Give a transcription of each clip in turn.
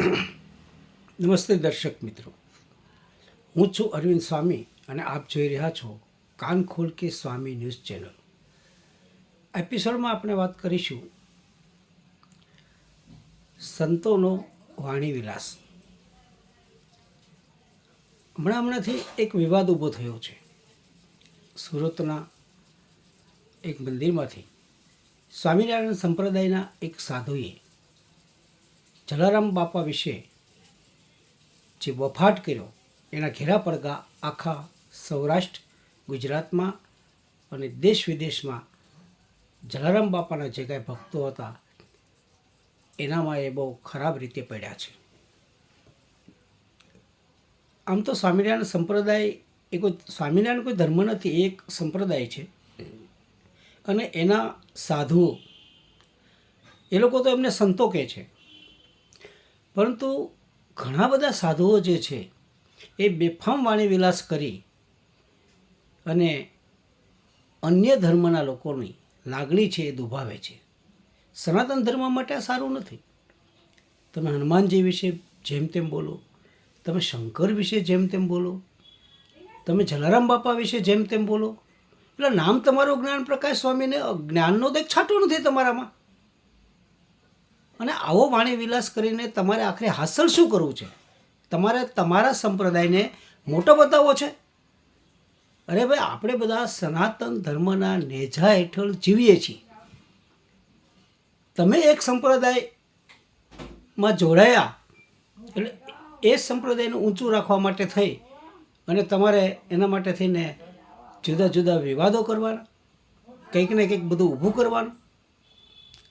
નમસ્તે દર્શક મિત્રો. હું છું અરવિંદ સ્વામી અને આપ જોઈ રહ્યા છો કાન ખોલ કે સ્વામી ન્યૂઝ ચેનલ. એપિસોડમાં આપણે વાત કરીશું સંતોનો વાણી વિલાસ. હમણાં હમણાંથી એક વિવાદ ઊભો થયો છે. સુરતના એક મંદિરમાંથી સ્વામિનારાયણ સંપ્રદાયના એક સાધુએ જલારામ બાપા વિશે જે બફાટ કર્યો, એના ઘેરા પડઘા આખા સૌરાષ્ટ્ર, ગુજરાતમાં અને દેશ વિદેશમાં જલારામ બાપાના જે કાંઈ ભક્તો હતા, એનામાં એ બહુ ખરાબ રીતે પડ્યા છે. આમ તો સ્વામિનારાયણ સંપ્રદાય, એ કોઈ સ્વામિનારાયણ કોઈ ધર્મ નથી, એ એક સંપ્રદાય છે. અને એના સાધુઓ, એ લોકો તો એમને સંતો કહે છે. પરંતુ ઘણા બધા સાધુઓ જે છે, એ બેફામ વાણી વિલાસ કરી અને અન્ય ધર્મના લોકોની લાગણી છે એ દુભાવે છે. સનાતન ધર્મ માટે આ સારું નથી. તમે હનુમાનજી વિશે જેમ તેમ બોલો, તમે શંકર વિશે જેમ તેમ બોલો, તમે જલારામ બાપા વિશે જેમ તેમ બોલો, એટલે નામ તમારું જ્ઞાન પ્રકાશ સ્વામીને જ્ઞાનનો એક છાંટો નથી તમારામાં. અને આવો વાણી વિલાસ કરીને તમારે આખરે હાંસલ શું કરવું છે? તમારે તમારા સંપ્રદાયને મોટો બતાવવો છે? અરે ભાઈ, આપણે બધા સનાતન ધર્મના નેજા હેઠળ જીવીએ છીએ. તમે એક સંપ્રદાયમાં જોડાયા એટલે એ સંપ્રદાયને ઊંચું રાખવા માટે થઈ અને તમારે એના માટે થઈને જુદા જુદા વિવાદો કરવાના, કંઈક ને કંઈક બધું ઊભું કરવાનું.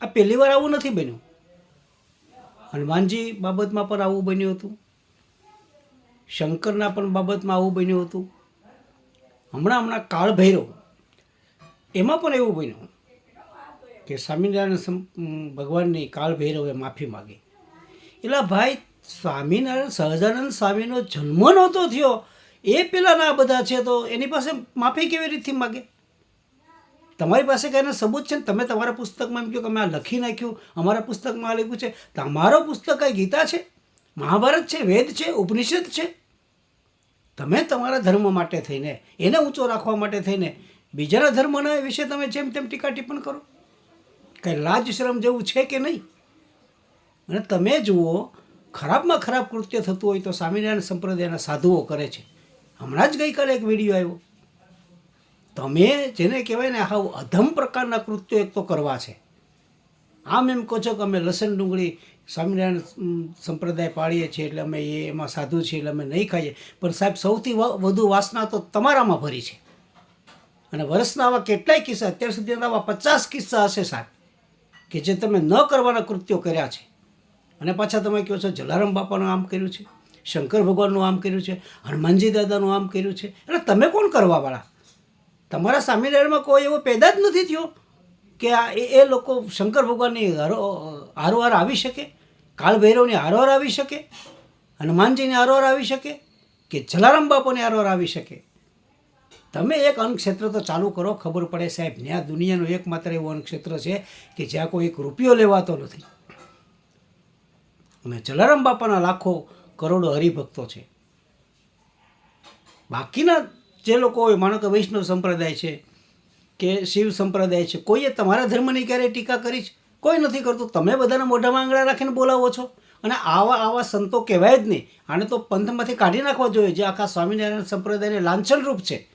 આ પહેલી વાર આવું નથી બન્યું. હનુમાનજી બાબતમાં પણ આવું બન્યું હતું. શંકરના પણ બાબતમાં આવું બન્યું હતું. હમણાં હમણાં કાળ ભૈરવ. એમાં પણ એવું બન્યું કે સ્વામિનારાયણ ભગવાનની કાળ ભૈરવે માફી માગી. એટલે ભાઈ, સ્વામિનારાયણ, સહજાનંદ સ્વામીનો જન્મ નહોતો થયો. એ પેલાના બધા છે તો એની પાસે માફી કેવી રીતથી માગે? તમારી પાસે કાંઈના સબૂત છે ને? તમે તમારા પુસ્તકમાં એમ કહો કે અમે આ લખી નાખ્યું, અમારા પુસ્તકમાં આ લખ્યું છે. તમારો પુસ્તક કઈ ગીતા છે? મહાભારત છે, વેદ છે, ઉપનિષદ છે? તમે તમારા ધર્મ માટે થઈને, એને ઊંચો રાખવા માટે થઈને, બીજાના ધર્મના વિશે તમે જેમ તેમ ટીકા ટિપ્પણ કરો. કંઈ લાજ શરમ જેવું છે કે નહીં? અને તમે જુઓ, ખરાબમાં ખરાબ કૃત્ય થતું હોય તો સ્વામિનારાયણ સંપ્રદાયના સાધુઓ કરે છે. હમણાં જ ગઈકાલે એક વીડિયો આવ્યો. તમે જેને કહેવાય ને આવું અધમ પ્રકારના કૃત્યો એક તો કરવા છે. આમ એમ કહો છો કે અમે લસણ ડુંગળી સ્વામિનારાયણ સંપ્રદાય પાળીએ છીએ એટલે અમે એ એમાં સાધુ છીએ એટલે અમે નહીં ખાઈએ. પણ સાહેબ, સૌથી વધુ વાસના તો તમારામાં ભરી છે. અને વર્ષના આવા કેટલાય કિસ્સા, અત્યાર સુધી આવા પચાસ કિસ્સા હશે સાહેબ, કે જે તમે ન કરવાના કૃત્યો કર્યા છે. અને પાછા તમે કહો છો, જલારામ બાપાનું આમ કર્યું છે, શંકર ભગવાનનું આમ કર્યું છે, હનુમાનજી દાદાનું આમ કર્યું છે. એટલે તમે કોણ કરવાવાળા? તમારા સ્વામિનારાયણમાં કોઈ એવો પેદા જ નથી થયો કે આ એ લોકો શંકર ભગવાનની હારો હારોહાર આવી શકે? કાળ ભૈરવની હારોહાર આવી શકે? હનુમાનજીની હારોહાર આવી શકે? કે જલારામ બાપાની હારોહાર આવી શકે? તમે એક અન્નક્ષેત્ર તો ચાલુ કરો, ખબર પડે સાહેબ. ત્યાં દુનિયાનું એકમાત્ર એવું અન્નક્ષેત્ર છે કે જ્યાં કોઈ એક રૂપિયો લેવાતો નથી. અને જલારામ બાપાના લાખો કરોડો હરિભક્તો છે. બાકીના જે લોકો હોય, માનો કે વૈષ્ણવ સંપ્રદાય છે, કે શિવ સંપ્રદાય છે, કોઈએ તમારા ધર્મની ક્યારેય ટીકા કરી છે? કોઈ નથી કરતું. તમે બધાને મોઢામાં આંગળા રાખીને બોલાવો છો. અને આવા આવા સંતો કહેવાય જ નહીં. આને તો પંથમાંથી કાઢી નાખવા જોઈએ, જે આખા સ્વામિનારાયણ સંપ્રદાયને લાંછનરૂપ છે.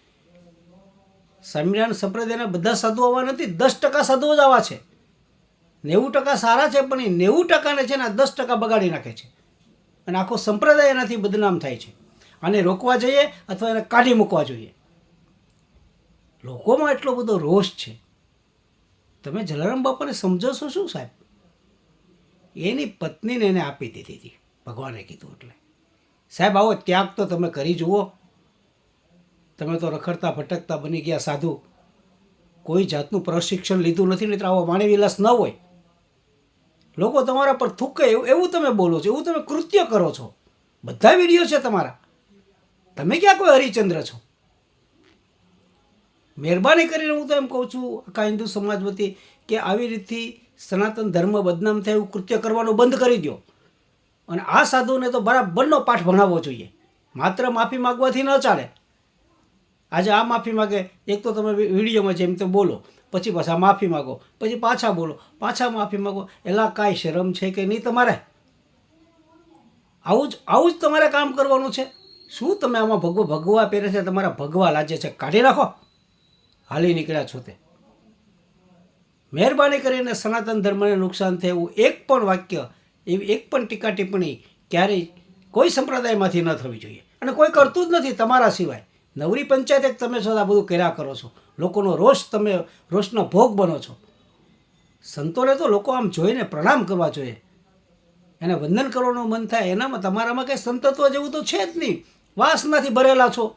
સ્વામિનારાયણ સંપ્રદાયના બધા સાધુ આવા નથી. દસ ટકા સાધુઓ જ આવા છે. નેવું ટકા સારા છે, પણ એ નેવું ટકાને છે ને દસ ટકા બગાડી નાખે છે. અને આખો સંપ્રદાય એનાથી બદનામ થાય છે. આને રોકવા જોઈએ અથવા એને કાઢી મૂકવા જોઈએ? લોકોમાં એટલો બધો રોષ છે. તમે જલારામ બાપાને સમજો છો શું સાહેબ? એની પત્નીને એને આપી દીધી હતી. ભગવાને કીધું એટલે. સાહેબ, આવો ત્યાગ તો તમે કરી જુઓ. તમે તો રખડતા ભટકતા બની ગયા સાધુ. કોઈ જાતનું પ્રશિક્ષણ લીધું નથી નહીં તો આવો વાણી વિલાસ ન હોય. લોકો તમારા પર થૂકે એવું એવું તમે બોલો છો, એવું તમે કૃત્ય કરો છો. બધા વીડિયો છે તમારા. તમે ક્યાં કોઈ હરિચંદ્ર છો? મહેરબાની કરીને હું તો એમ કહું છું, આખા હિન્દુ સમાજ વતી કે આવી રીતથી સનાતન ધર્મ બદનામ થાય એવું કૃત્ય કરવાનું બંધ કરી દો. અને આ સાધુને તો બરાબરનો પાઠ ભણાવવો જોઈએ. માત્ર માફી માગવાથી ન ચાલે. આજે આ માફી માગે, એક તો તમે વિડીયોમાં જેમ તો બોલો, પછી પાછા માફી માગો, પછી પાછા બોલો, પાછા માફી માગો, એલા કાંઈ શરમ છે કે નહીં તમારે? આવું જ આવું જ તમારે કામ કરવાનું છે? શું તમે આમાં ભગવા ભગવા પહેરે છે? તમારા ભગવા લાજે છે. કાઢી રાખો હાલી નીકળ્યા છો તે. મહેરબાની કરીને સનાતન ધર્મને નુકસાન થાય. એવું એક પણ વાક્ય એવી એક પણ ટીકા ટિપ્પણી ક્યારેય કોઈ સંપ્રદાયમાંથી ન થવી જોઈએ. અને કોઈ કરતું જ નથી તમારા સિવાય. નવરી પંચાયત તમે છો આ બધું કર્યા કરો છો. લોકોનો રોષ તમે, રોષનો ભોગ બનો છો. સંતોને તો લોકો આમ જોઈને પ્રણામ કરવા જોઈએ. એને વંદન કરવાનું મન થાય. એનામાં તમારામાં કંઈ સંતત્વ જેવું તો છે જ નહીં. વાસનાથી ભરેલા છો.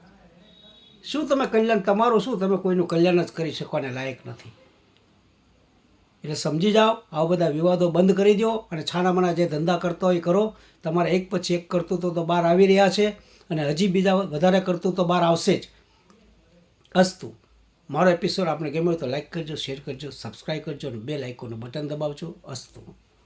શું તમે કલ્યાણ તમારું શું? તમે કોઈનું કલ્યાણ જ કરી શકવાને લાયક નથી. એટલે સમજી જાઓ, આવા બધા વિવાદો બંધ કરી દો અને છાનામાના જે ધંધા કરતા હોય કરો. તમારે એક પછી એક કરતું તો બહાર આવી રહ્યા છે અને હજી બીજા વધારે કરતું તો બહાર આવશે જ. અસ્તુ, મારો એપિસોડ આપણે ગમ્યો તો લાઈક કરજો શેર કરજો સબસ્ક્રાઈબ કરજો અને બે લાઇકોનું બટન દબાવજો. અસ્તુ.